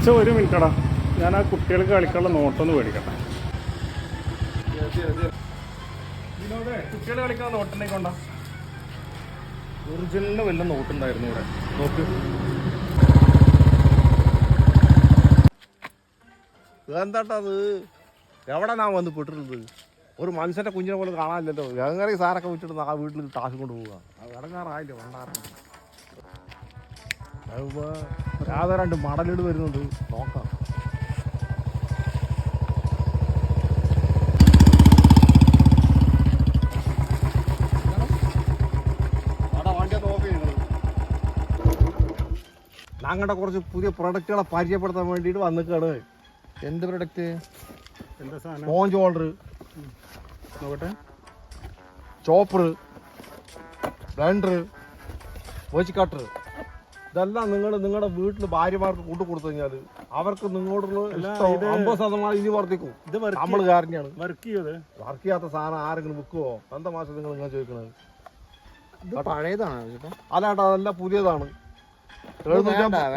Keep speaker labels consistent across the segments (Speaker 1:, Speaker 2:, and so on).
Speaker 1: അച്ഛ ഒരു മിനിറ്റടാ ഞാൻ ആ കുട്ടികൾക്ക് കളിക്കാനുള്ള നോട്ടൊന്ന് മേടിക്കട്ടെ. കുട്ടികൾ കളിക്കാൻ നോട്ടുണ്ടെങ്കിൽ കൊണ്ട. ഒറിജിനലിന് വല്ല നോട്ടുണ്ടായിരുന്നു ഇവിടെ. നോക്ക്.
Speaker 2: എന്താട്ടാ അത്? എവിടെ നാ വന്ന് പെട്ടിരുന്നത് ഒരു മനുഷ്യന്റെ കുഞ്ഞിനെ പോലും കാണാനില്ലല്ലോ. വേങ്ങറി സാറൊക്കെ വിട്ടിട്ട് ആ വീട്ടിൽ കാശ് കൊണ്ട് പോവുക. അത് ഇടങ്ങാറായില്ലേ വണ്ടാറ് രാധ രണ്ട് മടലിട് വരുന്നുണ്ട്. നോക്കാം. ഞങ്ങളുടെ കുറച്ച് പുതിയ പ്രൊഡക്റ്റുകളെ പരിചയപ്പെടുത്താൻ വേണ്ടിയിട്ട് വന്നിക്കാണ്.
Speaker 3: എന്ത് പ്രൊഡക്റ്റ്
Speaker 1: എന്താ സാധനം?
Speaker 2: സ്പോഞ്ച് ഹോൾഡർ
Speaker 1: നോക്കട്ടെ.
Speaker 2: ചോപ്പർ ബ്ലണ്ടർ വെച്ച് കട്ടർ ഇതെല്ലാം നിങ്ങൾ നിങ്ങളുടെ വീട്ടിൽ ഭാര്യമാർക്ക് കൂട്ടു കൊടുത്തു കഴിഞ്ഞാൽ അവർക്ക് നിങ്ങളോടുള്ള ഇഷ്ടം അമ്പത് ശതമാനം ഇനി വർദ്ധിക്കും.
Speaker 1: ഇത് വർക്ക്
Speaker 2: നമ്മൾ കാരനെയാണ്
Speaker 1: വർക്ക് ചെയ്യത്
Speaker 2: വർക്ക് ചെയ്യാത്ത സാധനം ആരെങ്കിലും വിൽക്കുവോ? എന്താ മാസം നിങ്ങൾ ഇങ്ങനെ ചോദിക്കണത്?
Speaker 3: ഇത് പഴയതാണ്
Speaker 2: അല്ലാണ്ട് അതെല്ലാം പുതിയതാണ്.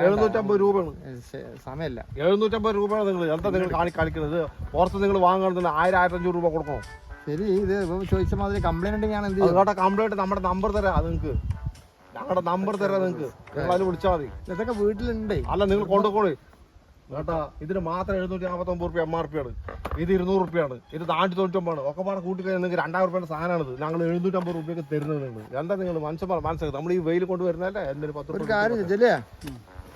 Speaker 2: എഴുന്നൂറ്റമ്പത് രൂപയാണ്.
Speaker 3: സമയമില്ല.
Speaker 2: എഴുന്നൂറ്റമ്പത് രൂപയാണ് നിങ്ങൾ എന്താ നിങ്ങൾ കാണി കളിക്കുന്നത് പുറത്ത് നിങ്ങൾ വാങ്ങുന്നതിന് ആയിരം ആയിരത്തഞ്ഞൂറ് രൂപ കൊടുക്കണം?
Speaker 3: ശരി ഇത് ചോദിച്ച മാതിരി കംപ്ലൈന്റ് ഞാൻ എന്ത് ചെയ്യും?
Speaker 2: കംപ്ലൈന്റ് കംപ്ലൈന്റ് നമ്മുടെ നമ്പർ തരാം അത് നിങ്ങൾക്ക്. ഞങ്ങളുടെ നമ്പർ തരാം നിങ്ങൾക്ക്. നിങ്ങൾ അതിൽ വിളിച്ചാൽ മതി.
Speaker 3: ഇതൊക്കെ വീട്ടിലുണ്ടേ.
Speaker 2: അല്ല നിങ്ങൾ കൊണ്ടുപോയി കേട്ടാ ഇതിന് മാത്രം എഴുന്നൂറ്റി നാൽപ്പത്തൊമ്പത് റുപ്യ എം ആർ പി ആണ്. ഇത് ഇരുന്നൂറ് റുപ്യാണ് ഇത് നാനൂറ്റി തൊണ്ണൂറ്റൊമ്പതാണ് ഒക്കെ പാടെ കൂട്ടി കഴിഞ്ഞാൽ നിങ്ങൾക്ക് രണ്ടായിരം റുപ്യയുടെ സാധനമാണിത് ഞങ്ങൾ എഴുന്നൂറ്റമ്പത് റുപ്യക്ക് തരുന്നത് നിങ്ങൾ എന്താ നിങ്ങൾ മനുഷ്യന്മാർ മനസ്സിലാക്കുക നമ്മൾ ഈ വെയിൽ കൊണ്ടുവരുന്നല്ലേ എന്തൊരു പത്ത്
Speaker 3: ഒരു
Speaker 2: പത്ത്
Speaker 3: കാര്യം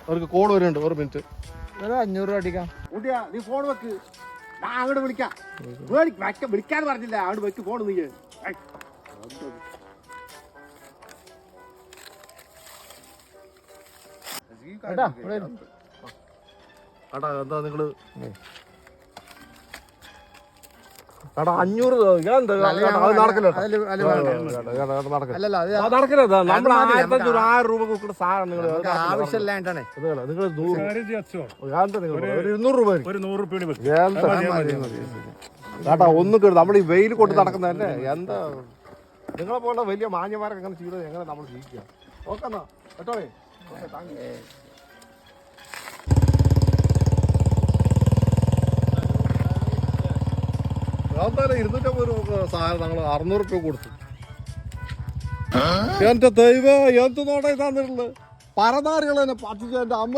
Speaker 2: അവർക്ക് കോൾ വരുന്നുണ്ട് ഒരു മിനിറ്റ്
Speaker 3: ഒരു അഞ്ഞൂറ് രൂപ അടിക്കാം.
Speaker 2: കുട്ടിയാ നീ ഫോൺ വെക്ക്. ഞാൻ അങ്ങോട്ട് വിളിക്കാം. വിളിക്കാൻ പറഞ്ഞില്ല. അങ്ങോട്ട് വെക്ക് ഫോൺ നീ എടാ എന്താ നിങ്ങൾ? എടാ അഞ്ഞൂറ് കേട്ടോ, കേട്ടാ ഒന്നും കേട്ടു നമ്മൾ ഈ വെയിൽ കൊണ്ട് നടക്കുന്നതല്ലേ എന്താ? നിങ്ങളെ പോലെ വലിയ മാന്യന്മാരൊക്കെ എങ്ങനെ ചെയ്തത് എങ്ങനെ നമ്മൾ ജീവിക്കുക? ഓക്കെ എന്നാ കേട്ടോ ഓക്കെ താങ്ക് യു എന്തായാലും ഇരുന്നൂറ്റമ്പത് രൂപ സാധനം ഞങ്ങൾ അറുന്നൂറ് രൂപ കൊടുത്തു. എന്റെ ദൈവ എന്ത് നോടാ തന്നിട്ടുള്ളത് പരനാറികൾ തന്നെ പറ്റിച്ച എന്റെ അമ്മ.